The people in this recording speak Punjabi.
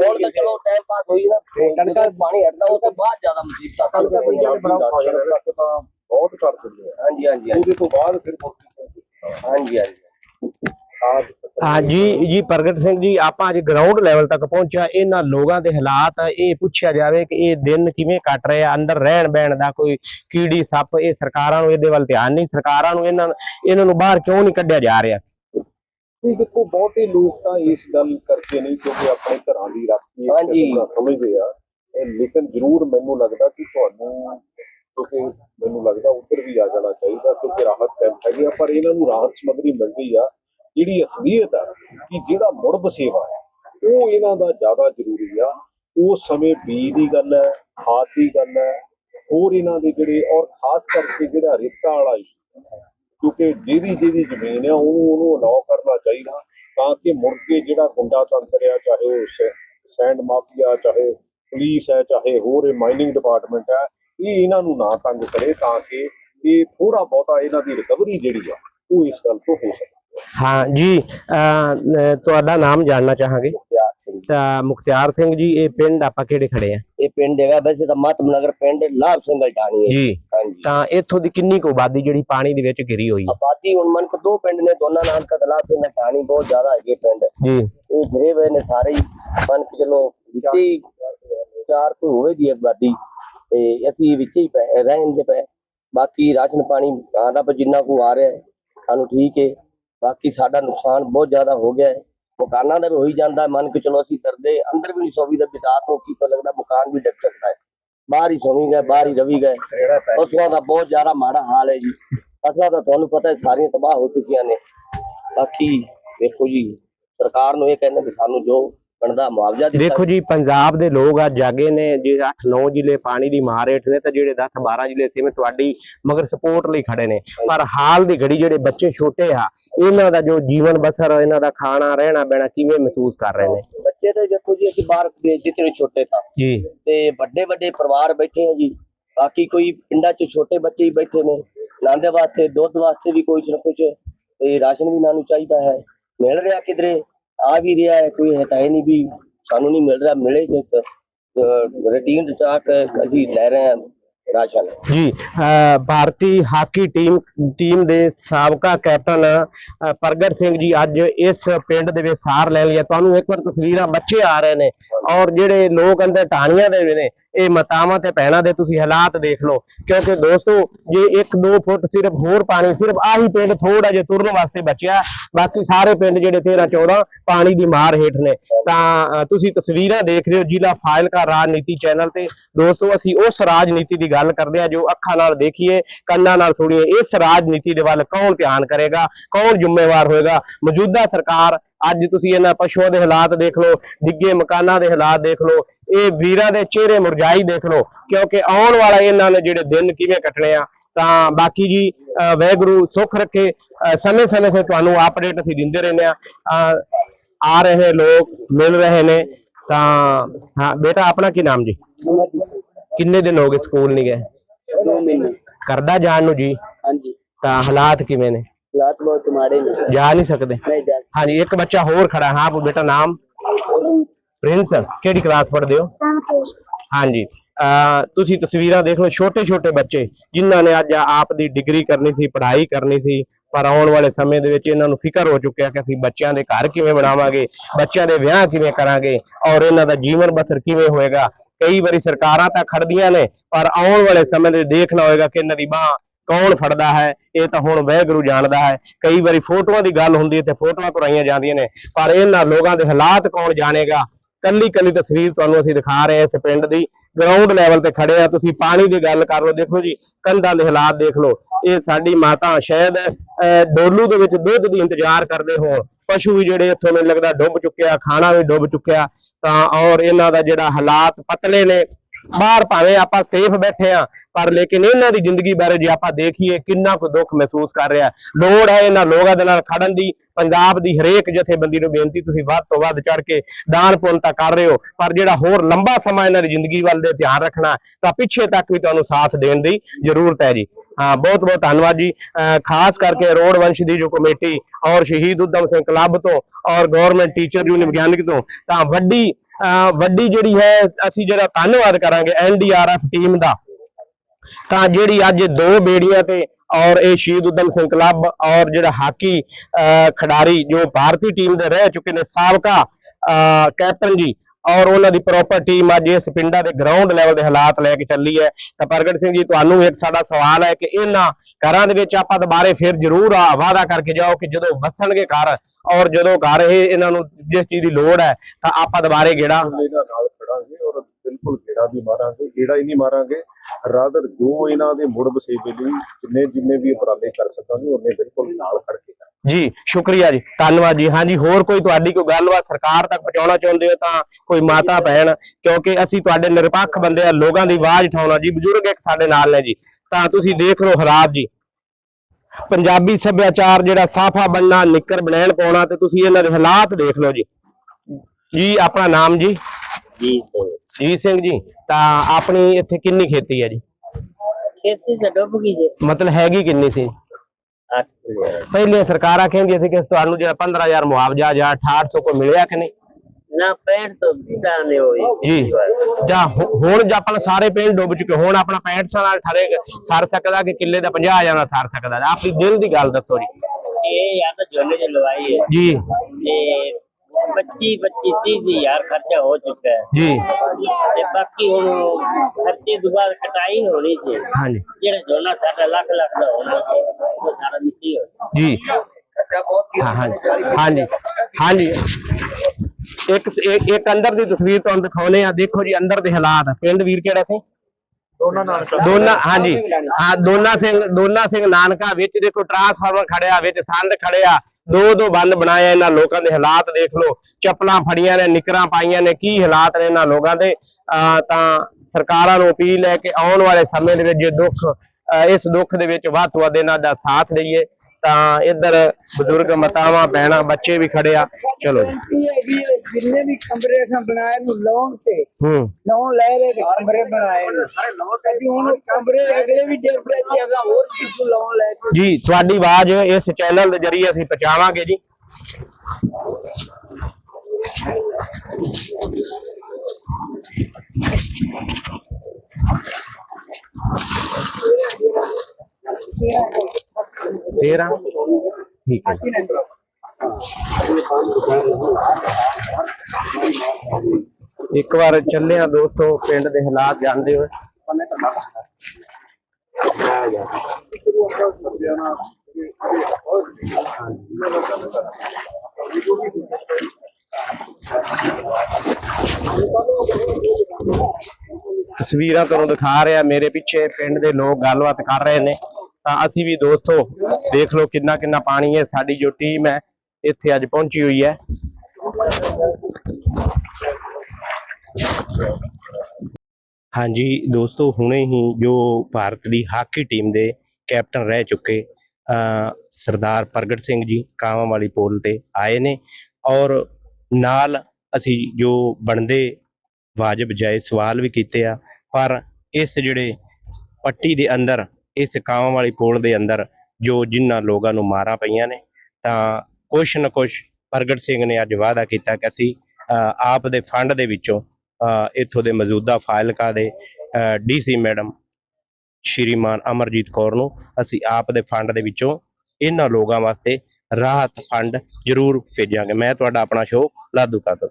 ਹੁਣ ਤਾਂ ਚਲੋ ਟਾਈਮ ਪਾਸ ਹੋਈ ਨਾ। ਕਣਕਾਂ ਪਾਣੀ ਹਟਦਾ ਉਹ ਤੋਂ ਬਾਅਦ ਜ਼ਿਆਦਾ ਮੁਸੀਬਤਾਂ ਕਣਕ ਸਾਨੂੰ ਪੰਜਾਬ ਦੀ ਰਾਸ਼ਨ ਤੱਕ ਤਾਂ ਬਹੁਤ ਕਰ ਦਿੰਦੇ ਆ ਹਾਂਜੀ ਹਾਂਜੀ ਹਾਂਜੀ। ਉਹਦੇ ਤੋਂ ਬਾਅਦ ਫਿਰ ਮੁੜ ਕੇ ਹਾਂਜੀ ਹਾਂਜੀ। ਖਾਦ ਹਾਂ ਜੀ ਜੀ ਪ੍ਰਗਟ ਸਿੰਘ ਜੀ ਆਪਾਂ ਅੱਜ ਗਰਾਊਂਡ ਲੈਵਲ ਤੱਕ ਪਹੁੰਚਿਆ। ਇਹਨਾਂ ਲੋਕਾਂ ਦੇ ਹਾਲਾਤ ਇਹ ਪੁੱਛਿਆ ਜਾਵੇ ਕਿ ਇਹ ਦਿਨ ਕਿਵੇਂ ਕੱਟ ਰਹੇ ਆ ਅੰਦਰ ਰਹਿਣ ਬਹਿਣ ਦਾ ਕੋਈ ਕੀੜੀ ਸੱਪ ਇਹ ਸਰਕਾਰਾਂ ਨੂੰ ਇਹਦੇ ਵੱਲ ਧਿਆਨ ਨਹੀਂ ਸਰਕਾਰਾਂ ਨੂੰ ਇਹਨਾਂ ਇਹਨਾਂ ਨੂੰ ਬਾਹਰ ਕਿਉਂ ਨਹੀਂ ਕੱਢਿਆ ਜਾ ਰਿਹਾ? ਇਹ ਦੇਖੋ ਬਹੁਤੇ ਲੋਕ ਤਾਂ ਇਸ ਗੱਲ ਕਰਕੇ ਨਹੀਂ ਕਿਉਂਕਿ ਆਪਣੇ ਘਰਾਂ ਦੀ ਰਾਖੀ ਹਾਂਜੀ। ਸਮਝਦੇ ਆ ਇਹ ਲੇਕਿਨ ਜ਼ਰੂਰ ਮੈਨੂੰ ਲੱਗਦਾ ਕਿ ਤੁਹਾਨੂੰ ਕਿਉਂਕਿ ਮੈਨੂੰ ਲੱਗਦਾ ਉੱਧਰ ਵੀ ਆ ਜਾਣਾ ਚਾਹੀਦਾ ਕਿਉਂਕਿ ਰਾਹਤ ਕੈਂਪ ਹੈਗੇ ਆ ਪਰ ਇਹਨਾਂ ਨੂੰ ਰਾਹਤ ਸਮੱਗਰੀ ਮਿਲ ਰਹੀ ਆ ਜਿਹੜੀ ਅਸਲੀਅਤ ਆ ਕਿ ਜਿਹੜਾ ਮੁੜ ਬਸੇਵਾ ਹੈ ਉਹ ਇਹਨਾਂ ਦਾ ਜ਼ਿਆਦਾ ਜ਼ਰੂਰੀ ਆ ਉਸ ਸਮੇਂ ਬੀਜ ਦੀ ਗੱਲ ਹੈ ਖਾਦ ਦੀ ਗੱਲ ਹੈ ਹੋਰ ਇਹਨਾਂ ਦੇ ਜਿਹੜੇ ਔਰ ਖਾਸ ਕਰਕੇ ਜਿਹੜਾ ਰੇਤਾ ਵਾਲਾ ਹੈ ਕਿਉਂਕਿ ਜਿਹਦੀ ਜਿਹਦੀ ਜ਼ਮੀਨ ਹੈ, ਉਹਨੂੰ ਉਹਨੂੰ ਅਲਾਉ ਕਰਨਾ ਚਾਹੀਦਾ ਤਾਂ ਕਿ ਮੁੜ ਕੇ ਜਿਹੜਾ ਗੁੰਡਾ ਤੰਤਰ ਆ, ਚਾਹੇ ਉਹ ਸੈ- ਸੈਂਡ ਮਾਫੀਆ ਚਾਹੇ ਪੁਲਿਸ ਹੈ, ਚਾਹੇ ਹੋਰ ਮਾਈਨਿੰਗ ਡਿਪਾਰਟਮੈਂਟ ਹੈ, ਇਹ ਇਹਨਾਂ ਨੂੰ ਨਾ ਤੰਗ ਕਰੇ ਤਾਂ ਕਿ ਇਹ ਥੋੜਾ ਬਹੁਤਾ ਇਹਨਾਂ ਦੀ ਰਿਕਵਰੀ ਜਿਹੜੀ ਆ, ਉਹ ਇਸ ਗੱਲ ਤੋਂ ਹੋ ਸਕੇ। ਹਾਂ ਜੀ ਤੁਹਾਡਾ ਨਾਮ ਜਾਣਨਾ ਚਾਹਾਂਗੇ। ਸਿੰਘ ਤਾਂ ਮੁਖਤਿਆਰ ਸਿੰਘ ਜੀ ਇਹ ਪਿੰਡ ਆਪਾਂ ਕਿਹੜੇ ਖੜੇ ਆ? ਇਹ ਪਿੰਡ ਹੈਗਾ ਵੈਸੇ ਤਾਂ ਮਾਤਮ ਨਗਰ ਪਿੰਡ ਲਾਭ ਸਿੰਘਲ ਟਾਣੀ ਹੈ। ਜੀ। ਤਾਂ ਇੱਥੋਂ ਦੀ ਕਿੰਨੀ ਕੁ ਆਬਾਦੀ ਜਿਹੜੀ ਪਾਣੀ ਦੇ ਵਿੱਚ ਘਿਰੀ ਹੋਈ? ਆਬਾਦੀ ਹੁਣ ਮਨ ਦੋ ਪਿੰਡ ਨੇ ਦੋਨਾਂ ਨਾਲ ਤਾਂ ਲਾਭ ਸਿੰਘਲ ਟਾਣੀ ਬਹੁਤ ਜ਼ਿਆਦਾ ਹੈਗੇ ਪਿੰਡ। ਜੀ। ਇਹ ਘਿਰੇ ਹੋਏ ਨੇ ਸਾਰੇ ਹੀ ਮਨ ਕੇ ਚਲੋ ਵਿੱਚ ਚਾਰ ਤੋਂ ਹੋਵੇ ਦੀ ਆਬਾਦੀ ਤੇ ਅਸੀਂ ਵਿੱਚ ਹੀ ਰਹਿੰਦੇ ਪਏ ਬਾਕੀ ਰਾਸ਼ਨ ਪਾਣੀ ਆਦਾ ਪਰ ਜਿੰਨਾ ਕੋ ਆ ਰਿਹਾ ਸਾਨੂੰ ਠੀਕ ਹੈ। ਬਾਕੀ ਸਾਡਾ ਨੁਕਸਾਨ ਬਹੁਤ ਜ਼ਿਆਦਾ ਹੋ ਗਿਆ ਹੈ। ਮਕਾਨਾਂ ਦਾ ਵੀ ਹੋਈ ਜਾਂਦਾ ਹੈ, ਮੰਨ ਚਲੋ ਅਸੀਂ ਡਰਦੇ ਅੰਦਰ ਵੀ ਨਹੀਂ ਸੋਵੀ ਦਾ ਵੀ ਰਾਤ ਨੂੰ ਕੀ ਪਤਾ ਲੱਗਦਾ ਮਕਾਨ ਵੀ ਡਿੱਗ ਸਕਦਾ ਹੈ। ਬਾਹਰ ਹੀ ਸੋਵੀ ਗਏ ਬਾਹਰ ਹੀ ਰਵੀ ਗਏ। ਫਸਲਾਂ ਦਾ ਬਹੁਤ ਜ਼ਿਆਦਾ ਮਾੜਾ ਹਾਲ ਹੈ ਜੀ। ਫਸਲਾਂ ਤਾਂ ਤੁਹਾਨੂੰ ਪਤਾ ਹੈ ਸਾਰੀਆਂ ਤਬਾਹ ਹੋ ਚੁੱਕੀਆਂ ਨੇ। ਬਾਕੀ ਦੇਖੋ ਜੀ ਸਰਕਾਰ ਨੂੰ ਇਹ ਕਹਿੰਦਾ ਵੀ ਸਾਨੂੰ ਜੋ ਬਣਦਾ ਮੁਆਵਜ਼ਾ ਦਿੱਤਾ ਦੇਖੋ ਜੀ ਪੰਜਾਬ ਦੇ ਲੋਕ ਆ ਜਾਗੇ ਨੇ ਜੇ 8-9 ਜ਼ਿਲ੍ਹੇ ਪਾਣੀ ਦੀ ਮਾਰ ਹੇਠ ਨੇ ਤਾਂ ਜਿਹੜੇ 10-12 ਜ਼ਿਲ੍ਹੇ ਸਿਵੇਂ ਤੁਹਾਡੀ ਮਗਰ ਸਪੋਰਟ ਲਈ ਖੜੇ ਨੇ। ਪਰ ਹਾਲ ਦੀ ਘੜੀ ਜਿਹੜੇ ਬੱਚੇ ਛੋਟੇ ਆ ਇਹਨਾਂ ਦਾ ਜੋ ਜੀਵਨ ਬਸਰ ਇਹਨਾਂ ਦਾ ਖਾਣਾ ਰਹਿਣਾ ਬਹਿਣਾ ਕਿਵੇਂ ਮਹਿਸੂਸ ਕਰ ਰਹੇ ਨੇ? ਬੱਚੇ ਤਾਂ ਦੇਖੋ ਜੀ ਅਸੀਂ ਬਾਹਰ ਦਿੱਤੇ ਨੇ ਛੋਟੇ ਤਾਂ। ਜੀ। ਤੇ ਵੱਡੇ ਵੱਡੇ ਪਰਿਵਾਰ ਬੈਠੇ ਆ ਜੀ। ਬਾਕੀ ਕੋਈ ਪਿੰਡਾਂ 'ਚ ਛੋਟੇ ਬੱਚੇ ਹੀ ਬੈਠੇ ਨੇ। ਲਾਂਦੇ ਵਾਸਤੇ ਦੁੱਧ ਵਾਸਤੇ ਵੀ ਕੋਈ ਨਾ ਤੇ ਰਾਸ਼ਨ ਵੀ ਨਾਨੂੰ ਚਾਹੀਦਾ ਹੈ। ਮਿਲ ਰਿਹਾ ਕਿਧਰੇ? ਆ ਵੀ ਰਿਹਾ ਹੈ, ਕੋਈ ਹੈ ਤਾਂ ਨਹੀਂ ਵੀ ਸਾਨੂੰ ਨਹੀਂ ਮਿਲ ਰਿਹਾ, ਮਿਲੇ ਰੂਟੀਨ ਚਾਕ ਅਸੀਂ ਲੈ ਰਹੇ ਹਾਂ। ਰਾਸ਼ਨ ਜੀ, ਅਹ, ਭਾਰਤੀ ਹਾਕੀ ਟੀਮ ਟੀਮ ਦੇ ਸਾਬਕਾ ਕੈਪਟਨ ਪ੍ਰਗਟ ਸਿੰਘ ਜੀ ਅੱਜ ਇਸ ਪਿੰਡ ਦੇ ਵਿੱਚ ਸਾਰ ਲੈ ਲਿਆ। ਤੁਹਾਨੂੰ ਇੱਕ ਵਾਰ ਤਸਵੀਰਾਂ ਬੱਚੇ ਆ ਰਹੇ ਨੇ ਔਰ ਜਿਹੜੇ ਲੋਕ ਅੰਦਰ ਟਾਣੀਆਂ ਦੇ ਨੇ, ਇਹ ਮਤਾਵਾਂ ਤੇ ਪੈਣਾ ਦੇ ਤੁਸੀਂ ਹਾਲਾਤ ਦੇਖ ਲਓ। ਕਿਉਂਕਿ ਦੋਸਤੋ, ਜੇ 1-2 ਫੁੱਟ ਸਿਰਫ ਹੋਰ ਪਾਣੀ, ਸਿਰਫ ਆਹੀ ਪਿੰਡ ਥੋੜਾ ਜਿਹਾ ਤੁਰਨ ਵਾਸਤੇ ਬਚਿਆ, ਬਾਕੀ ਸਾਰੇ ਪਿੰਡ ਜਿਹੜੇ 13-14 ਪਾਣੀ ਦੀ ਮਾਰ ਹੇਠ ਨੇ। ਤਾਂ ਤੁਸੀਂ ਤਸਵੀਰਾਂ ਦੇਖ ਰਹੇ ਹੋ ਜ਼ਿਲ੍ਹਾ ਫਾਇਲਕਾ ਰਾਜਨੀਤੀ ਚੈਨਲ ਤੇ। ਦੋਸਤੋ, ਅਸੀਂ ਉਸ ਰਾਜਨੀਤੀ ਦੀ ਗੱਲ ਕਰਦੇ ਆ, ਜੋ ਅੱਖਾਂ ਨਾਲ ਦੇਖੀਏ, ਕੰਨਾਂ ਨਾਲ ਸੁਣੀਏ, ਇਸ ਰਾਜਨੀਤੀ ਦੇ ਵੱਲ ਕੌਣ ਧਿਆਨ ਕਰੇਗਾ, ਕੌਣ ਜ਼ਿੰਮੇਵਾਰ ਹੋਏਗਾ? ਮੌਜੂਦਾ ਸਰਕਾਰ, ਅੱਜ ਤੁਸੀਂ ਇਹਨਾਂ ਪਸ਼ੂਆਂ ਦੇ ਹਾਲਾਤ ਦੇਖ ਲਓ, ਡਿੱਗੇ ਮਕਾਨਾਂ ਦੇ ਹਾਲਾਤ ਦੇਖ ਲਓ, ਇਹ ਵੀਰਾਂ ਦੇ ਚਿਹਰੇ ਮੁਰਝਾਈ ਦੇਖ ਲਓ, ਕਿਉਂਕਿ ਆਉਣ ਵਾਲਾ ਇਹਨਾਂ ਨੇ ਜਿਹੜੇ ਦਿਨ ਕਿਵੇਂ ਕੱਟਣੇ ਆ, ਤਾਂ ਬਾਕੀ ਜੀ ਅਹ ਵਾਹਿਗੁਰੂ ਸੁੱਖ ਰੱਖੇ ਸਮੇਂ ਸਮੇਂ ਤੇ ਤੁਹਾਨੂੰ ਅਪਡੇਟ ਅਸੀਂ ਦਿੰਦੇ ਰਹਿੰਦੇ ਆ ਆ ਰਹੇ ਲੋਕ, ਮਿਲ ਰਹੇ ਨੇ, ਤਾਂ, ਹਾਂ, ਬੇਟਾ ਆਪਣਾ ਕੀ ਨਾਮ ਜੀ ਕਿੰਨੇ ਦਿਨ ਹੋ ਗਏ ਸਕੂਲ ਨਹੀਂ ਗਏ? ਦੋ ਮਹੀਨੇ। ਕਰਦਾ ਜਾਣ ਨੂੰ ਜੀ? ਹਾਂਜੀ। ਤਾਂ ਹਾਲਾਤ ਕਿਵੇਂ ਨੇ? ਹਾਲਾਤ ਬਹੁਤ ਮਾੜੇ ਨੇ। ਜਾ ਨਹੀਂ ਸਕਦੇ? ਨਹੀਂ ਜਾ ਹਾਂਜੀ ਇੱਕ ਬੱਚਾ ਹੋਰ ਖੜਾ ਹਾਂ ਬੇਟਾ ਨਾਮ? ਪ੍ਰਿੰਸ। ਕਿਹੜੀ ਕਲਾਸ ਪੜ੍ਹਦੇ ਹੋ? ਹਾਂਜੀ। ਤੁਸੀਂ ਤਸਵੀਰਾਂ ਦੇਖ ਲਓ ਛੋਟੇ ਛੋਟੇ ਬੱਚੇ ਜਿਨ੍ਹਾਂ ਨੇ ਅੱਜ ਆਪ ਦੀ ਡਿਗਰੀ ਕਰਨੀ ਸੀ ਪੜ੍ਹਾਈ ਕਰਨੀ ਸੀ ਪਰ ਆਉਣ ਵਾਲੇ ਸਮੇਂ ਦੇ ਵਿੱਚ ਇਹਨਾਂ ਨੂੰ ਫਿਕਰ ਹੋ ਚੁੱਕਿਆ ਕਿ ਅਸੀਂ ਬੱਚਿਆਂ ਦੇ ਘਰ ਕਿਵੇਂ ਬਣਾਵਾਂਗੇ ਬੱਚਿਆਂ ਦੇ ਵਿਆਹ ਕਿਵੇਂ ਕਰਾਂਗੇ ਔਰ ਇਹਨਾਂ ਦਾ ਜੀਵਨ ਬਸਰ ਕਿਵੇਂ ਹੋਏਗਾ ਕਈ ਵਾਰੀ ਸਰਕਾਰਾਂ ਤਾਂ ਖੜਦੀਆਂ ਨੇ ਪਰ ਆਉਣ ਵਾਲੇ ਸਮੇਂ ਦੇ ਦੇਖਣਾ ਹੋਏਗਾ ਕਿ ਇਹਨਾਂ ਦੀ ਬਾਹ ਕੌਣ ਫੜਦਾ ਹੈ ਇਹ ਤਾਂ ਹੁਣ ਵਹਿਗੁਰੂ ਜਾਣਦਾ ਹੈ। ਕਈ ਵਾਰੀ ਫੋਟੋਆਂ ਦੀ ਗੱਲ ਹੁੰਦੀ ਹੈ ਤੇ ਫੋਟੋਆਂ ਤੁਰਾਈਆਂ ਜਾਂਦੀਆਂ ਨੇ ਪਰ ਇਹਨਾਂ ਲੋਕਾਂ ਦੇ ਹਾਲਾਤ ਕੌਣ ਜਾਣੇਗਾ? ਕੱਲੀ ਕੱਲੀ ਤਸਵੀਰ ਤੁਹਾਨੂੰ ਅਸੀਂ ਦਿਖਾ ਰਹੇ ਹਾਂ ਇਸ ਪਿੰਡ ਦੀ। ਗਰਾਊਂਡ ਲੈਵਲ ਤੇ ਖੜੇ ਆ ਤੁਸੀਂ ਪਾਣੀ ਦੀ ਗੱਲ ਕਰ ਲਓ ਦੇਖੋ ਜੀ ਕੰਧਾਂ ਦੇ ਹਾਲਾਤ ਦੇਖ ਲਓ। ਇਹ ਸਾਡੀ ਮਾਤਾ ਸ਼ਾਇਦ ਅਹ, ਡੋਲੂ ਦੇ ਵਿੱਚ ਦੁੱਧ ਦੀ ਇੰਤਜ਼ਾਰ ਕਰਦੇ ਹੋਣ। ਪਸ਼ੂ ਵੀ ਜਿਹੜੇ ਇੱਥੋਂ ਮੈਨੂੰ ਲੱਗਦਾ ਡੁੱਬ ਚੁੱਕਿਆ ਖਾਣਾ ਵੀ ਡੁੱਬ ਚੁੱਕਿਆ, ਤਾਂ ਔਰ ਇਹਨਾਂ ਦਾ ਜਿਹੜਾ ਹਾਲਾਤ ਪਤਲੇ ਨੇ, ਬਾਹਰ ਭਾਵੇਂ ਆਪਾਂ ਸੇਫ ਬੈਠੇ ਆ, ਪਰ ਲੇਕਿਨ ਇਹਨਾਂ ਦੀ ਜ਼ਿੰਦਗੀ ਬਾਰੇ ਜੇ ਆਪਾਂ ਦੇਖੀਏ, ਕਿੰਨਾ ਕੁ ਦੁੱਖ ਮਹਿਸੂਸ ਕਰ ਰਿਹਾ। ਲੋੜ ਹੈ ਇਹਨਾਂ ਲੋਕਾਂ ਦੇ ਨਾਲ ਖੜਨ ਦੀ, ਪੰਜਾਬ ਦੀ ਹਰੇਕ ਜਥੇਬੰਦੀ ਨੂੰ ਬੇਨਤੀ, ਤੁਸੀਂ ਵੱਧ ਤੋਂ ਵੱਧ ਚੜ ਕੇ ਦਾਨ ਪੁੰਨ ਤਾਂ ਕਰ ਰਹੇ ਹੋ, ਪਰ ਜਿਹੜਾ ਹੋਰ ਲੰਬਾ ਸਮਾਂ ਇਹਨਾਂ ਦੀ ਜ਼ਿੰਦਗੀ ਵੱਲ ਦੇ ਧਿਆਨ ਰੱਖਣਾ, ਤਾਂ ਪਿੱਛੇ ਤੱਕ ਵੀ ਤੁਹਾਨੂੰ ਸਾਥ ਦੇਣ ਦੀ ਜ਼ਰੂਰਤ ਹੈ ਜੀ। ਹਾਂ, ਬਹੁਤ ਬਹੁਤ ਧੰਨਵਾਦ ਜੀ। ਖਾਸ ਕਰਕੇ ਰੋਡ ਵੰਸ਼ ਦੀ ਜੋ ਕਮੇਟੀ ਔਰ ਸ਼ਹੀਦ ਉਦਮ ਸਿੰਘ ਕਲੱਬ ਤੋਂ ਔਰ ਗਵਰਨਮੈਂਟ ਟੀਚਰ ਯੂਨੀਅਨ ਵਿਗਿਆਨਿਕ ਤੋਂ, ਤਾਂ ਵੱਡੀ ਵੱਡੀ ਜਿਹੜੀ ਹੈ, ਅਸੀਂ ਜਿਹੜਾ ਧੰਨਵਾਦ ਕਰਾਂਗੇ ਐਨਡੀਆਰਐਫ ਟੀਮ ਦਾ। ਤਾਂ ਜਿਹੜੀ ਅੱਜ ਦੋ ਬੇੜੀਆਂ ਤੇ ਔਰ ਇਹ ਸ਼ਹੀਦ ਉਦਮ ਸਿੰਘ ਕਲੱਬ ਔਰ ਜਿਹੜਾ ਹਾਕੀ, ਅਹ, ਖਿਡਾਰੀ ਜੋ ਭਾਰਤੀ ਟੀਮ ਦੇ ਰਹਿ ਚੁੱਕੇ ਨੇ, ਸਾਬਕਾ, ਅਹ ਕੈਪਟਨ ਜੀ ਔਰ ਉਹਨਾਂ ਦੀ ਪ੍ਰੋਪਰ ਟੀਮ ਅੱਜ ਦੇ ਗਰਾਊਂਡ ਲੈਵਲ ਦੇ ਹਾਲਾਤ ਲੈ ਕੇ ਚੱਲੀ ਹੈ। ਤਾਂ ਪ੍ਰਗਟ ਸਿੰਘ ਜੀ, ਤੁਹਾਨੂੰ ਇੱਕ ਸਾਡਾ ਸਵਾਲ ਹੈ ਕਿ ਇਹਨਾਂ ਘਰਾਂ ਦੇ ਵਿੱਚ ਆਪਾਂ ਦੁਬਾਰੇ ਫਿਰ ਜ਼ਰੂਰ ਆ ਵਾਅਦਾ ਕਰਕੇ ਜਾਓ ਕਿ ਜਦੋਂ ਵਸਣਗੇ ਘਰ ਔਰ ਜਦੋਂ ਘਰ ਇਹ ਇਹਨਾਂ ਨੂੰ ਜਿਸ ਚੀਜ਼ ਦੀ ਲੋੜ ਹੈ, ਤਾਂ ਆਪਾਂ ਦੁਬਾਰੇ ਗੇੜਾ ਨਾਲ ਖੜਾਂਗੇ ਔਰ ਬਿਲਕੁਲ ਗੇੜਾ ਵੀ ਮਾਰਾਂਗੇ, ਗੇੜਾ ਹੀ ਨਹੀਂ ਮਾਰਾਂਗੇ। ਰਾਦਰ ਜੋ ਇਹਨਾਂ ਦੇ ਮੁੜ ਵਸੇਬੇ ਲਈ ਜਿੰਨੇ ਜਿੰਨੇ ਵੀ ਉਪਰਾਲੇ ਕਰ ਸਕਾਂਗੇ, ਉਹਨੇ ਬਿਲਕੁਲ ਨਾਲ ਖੜ ਕੇ ਜੀ ਸ਼ੁਕਰੀਆ ਜੀ ਧੰਨਵਾਦ ਜੀ। ਹਾਂਜੀ ਹੋਰ ਕੋਈ ਤੁਹਾਡੀ ਕੋਈ ਗੱਲਬਾਤ ਸਰਕਾਰ ਤੱਕ ਪਹੁੰਚਾਉਣਾ ਚਾਹੁੰਦੇ ਹੋ ਤਾਂ ਕੋਈ ਮਾਤਾ ਭੈਣ ਕਿਉਂਕਿ ਅਸੀਂ ਤੁਹਾਡੇ ਨਿਰਪੱਖ ਬੰਦੇ ਆ ਲੋਕਾਂ ਦੀ ਆਵਾਜ਼ ਉਠਾਉਣਾ ਜੀ ਬਜ਼ੁਰਗ ਇੱਕ ਸਾਡੇ ਨਾਲ ਨੇ ਜੀ। ਤਾਂ ਤੁਸੀਂ ਦੇਖ ਲਓ ਹਾਲਾਤ ਜੀ। ਪੰਜਾਬੀ ਸੱਭਿਆਚਾਰ ਜਿਹੜਾ ਸਾਫਾ ਬੰਨਣਾ ਨਿੱਕਰ ਬਨੈਣ ਪਾਉਣਾ ਤੇ ਤੁਸੀਂ ਇਹਨਾਂ ਦੇ ਹਾਲਾਤ ਦੇਖ ਲਓ ਜੀ। ਜੀ ਆਪਣਾ ਨਾਮ ਜੀ? ਜੀ ਜੀ ਸਿੰਘ ਜੀ ਤਾਂ ਆਪਣੀ ਇੱਥੇ ਕਿੰਨੀ ਖੇਤੀ ਹੈ ਜੀ? ਖੇਤੀ ਤੇ ਡੁੱਬ ਗਈ ਜੇ। ਮਤਲਬ ਹੈਗੀ ਕਿੰਨੀ ਸੀ? 8 ਕਿੱਲੇ ਪਹਿਲੇ ਸਰਕਾਰਾਂ ਕਹਿੰਦੀਆਂ ਸੀ ਕਿ ਤੁਹਾਨੂੰ ਜਿਹੜਾ 15000 ਮੁਆਵਜ਼ਾ ਜਾਂ 6800 ਕੋ ਮਿਲਿਆ ਕਿ ਨਹੀਂ? ਨਾ 65 ਤੋਂ ਸਿੱਧਾ ਨੇ ਹੋਈ। ਜੀ। ਜਾਂ ਹੁਣ ਜੇ ਆਪਣਾ ਸਾਰੇ ਪਿੰਡ ਡੁੱਬ ਚੁੱਕੇ ਹੁਣ ਆਪਣਾ 65 ਸਾਲ ਨਾਲ ਠਰੇ ਸਰ ਸਕਦਾ ਕਿ ਕਿੱਲੇ ਦਾ 50000 ਨਾਲ ਸਰ ਸਕਦਾ। ਆਪਣੀ ਦਿਲ ਦੀ ਗੱਲ ਦੱਸੋ ਜੀ। ਇਹ ਜਾਂ ਤਾਂ ਚ ਲਵਾਈ ਹੈ। ਜੀ। ਤੇ 25 25 30 ਹਜ਼ਾਰ ਖਰਚਾ ਹੋ ਚੁੱਕਾ ਹੈ। ਜੀ। ਤੇ ਬਾਕੀ ਹੁਣ ਖਰਚੇ ਦੁਬਾਰਾ ਕਟਾਈ ਹੋਣੀ ਸੀ। ਹਾਂਜੀ। ਜਿਹੜਾ ਝੋਨਾ ਸਾਡਾ ਲੱਖ ਲੱਖ ਦਾ ਹੋਣਾ ਸੀ ਉਹ ਸਾਰਾ ਮਿੱਟੀ ਹੋ ਜੀ। ਹਾਂ ਹਾਂਜੀ। ਹਾਂਜੀ। ਹਾਂਜੀ। ਇੱਕ ਇੱਕ ਇੱਕ ਅੰਦਰ ਦੀ ਤਸਵੀਰ ਤੁਹਾਨੂੰ ਦਿਖਾਉਨੇ ਆ। ਦੇਖੋ ਜੀ ਅੰਦਰ ਦੇ ਹਾਲਾਤ। ਪਿੰਡ ਵੀਰ ਕਿਹੜਾ ਸੀ? ਦੋਨਾ ਹਾਂਜੀ। ਹਾਂ ਦੋਨਾ ਸਿੰਘ ਦੋਨਾ ਸਿੰਘ ਨਾਨਕਾ ਵਿੱਚ ਦੇਖੋ ਟਰਾਂਸਫਾਰਮਰ ਖੜਿਆ ਵਿੱਚ ਸੰਦ ਖੜਿਆ। ਦੋ ਦੋ ਬੰਨ ਬਣਾਏ ਇਹਨਾਂ ਲੋਕਾਂ ਦੇ ਹਾਲਾਤ ਦੇਖ ਲਓ। ਚੱਪਲਾਂ ਫੜੀਆਂ ਨੇ, ਨਿਕਰਾਂ ਪਾਈਆਂ ਨੇ, ਕੀ ਹਾਲਾਤ ਨੇ ਇਹਨਾਂ ਲੋਕਾਂ ਦੇ? ਅਹ ਤਾਂ ਸਰਕਾਰਾਂ ਨੂੰ ਅਪੀਲ ਹੈ ਕਿ ਆਉਣ ਵਾਲੇ ਸਮੇਂ ਦੇ ਵਿੱਚ ਜੇ ਦੁੱਖ, ਅਹ ਇਸ ਦੁੱਖ ਦੇ ਵਿੱਚ ਵੱਧ ਤੋਂ ਵੱਧ ਇਹਨਾਂ ਦਾ ਸਾਥ ਦਈਏ। ਤਾਂ ਇੱਧਰ ਬਜ਼ੁਰਗ ਮਾਤਾਵਾਂ ਭੈਣਾਂ ਬੱਚੇ ਵੀ ਖੜੇ ਆ। ਚਲੋ ਜੀ। ਜਿੰਨੇ ਵੀ ਕਮਰੇ ਅਸਾਂ ਬਣਾਏ ਨੂੰ ਲੋਨ ਤੇ ਹੂੰ। ਲੋਨ ਲੈ ਲੈ ਕੇ ਕਮਰੇ ਬਣਾਏ ਨੇ। ਅਸੀਂ ਹੁਣ ਕਮਰੇ ਅਗਲੇ ਵੀ ਸੀ ਅਸਾਂ ਹੋਰ ਕਿਤੋਂ ਲੋਨ ਲੈ ਕੇ। ਜੀ ਤੁਹਾਡੀ ਆਵਾਜ਼ ਇਸ ਚੈਨਲ ਦੇ ਜਰੀਏ ਅਸੀਂ ਪਹੁੰਚਾਵਾਂਗੇ ਜੀ। ਤੇਰਾਂ। ਠੀਕ ਹੈ ਇੱਕ ਵਾਰ ਚੱਲੇ ਆ ਦੋਸਤੋ, ਪਿੰਡ ਦੇ ਹਾਲਾਤ ਜਾਣਦੇ ਹੋਏ। ਤਸਵੀਰਾਂ ਤੁਹਾਨੂੰ ਦਿਖਾ ਰਿਹਾ, ਮੇਰੇ ਪਿੱਛੇ ਪਿੰਡ ਦੇ ਲੋਕ ਗੱਲਬਾਤ ਕਰ ਰਹੇ ਨੇ। ਤਾਂ ਅਸੀਂ ਵੀ ਦੋਸਤੋ ਦੇਖ ਲਓ ਕਿੰਨਾ ਕਿੰਨਾ ਪਾਣੀ ਹੈ, ਸਾਡੀ ਜੋ ਟੀਮ ਹੈ, ਇੱਥੇ ਅੱਜ ਪਹੁੰਚੀ ਹੋਈ ਹੈ। ਹਾਂਜੀ ਦੋਸਤੋ, ਹੁਣੇ ਹੀ ਜੋ ਭਾਰਤ ਦੀ ਹਾਕੀ ਟੀਮ ਦੇ ਕੈਪਟਨ ਰਹਿ ਚੁੱਕੇ ਸਰਦਾਰ ਪ੍ਰਗਟ ਸਿੰਘ ਜੀ ਕਾਵਾਂ ਵਾਲੀ ਪੋਲ ਤੇ ਆਏ ਨੇ ਔਰ ਨਾਲ ਅਸੀਂ ਜੋ ਬਣਦੇ ਵਾਜਬ ਜਾਇਜ਼ ਸਵਾਲ ਵੀ ਕੀਤੇ ਆ, ਪਰ ਇਸ ਜਿਹੜੇ ਪੱਟੀ ਦੇ ਅੰਦਰ ਇਸ ਕਾਵਾਂ ਵਾਲੀ ਪੋਲ ਦੇ ਅੰਦਰ ਜੋ ਜਿਨ੍ਹਾਂ ਲੋਕਾਂ ਨੂੰ ਮਾਰਾਂ ਪਈਆਂ ਨੇ ਤਾਂ ਕੁਛ ਨਾ ਕੁਛ ਪ੍ਰਗਟ ਸਿੰਘ ਨੇ ਅੱਜ ਵਾਅਦਾ ਕੀਤਾ ਕਿ ਅਸੀਂ ਆਪ ਦੇ ਫੰਡ ਦੇ ਵਿੱਚੋਂ ਅ, ਇੱਥੋਂ ਦੇ ਮੌਜੂਦਾ ਫਾਇਲਕਾ ਦੇ ਡੀਸੀ ਮੈਡਮ ਸ਼੍ਰੀਮਾਨ ਅਮਰਜੀਤ ਕੌਰ ਨੂੰ ਅਸੀਂ ਆਪ ਦੇ ਫੰਡ ਦੇ ਵਿੱਚੋਂ ਇਹਨਾਂ ਲੋਕਾਂ ਵਾਸਤੇ ਰਾਹਤ ਫੰਡ ਜ਼ਰੂਰ ਭੇਜਾਂਗੇ। ਮੈਂ ਤੁਹਾਡਾ ਆਪਣਾ ਸ਼ੋਅ ਲਾਦੂ ਕਾਤੋ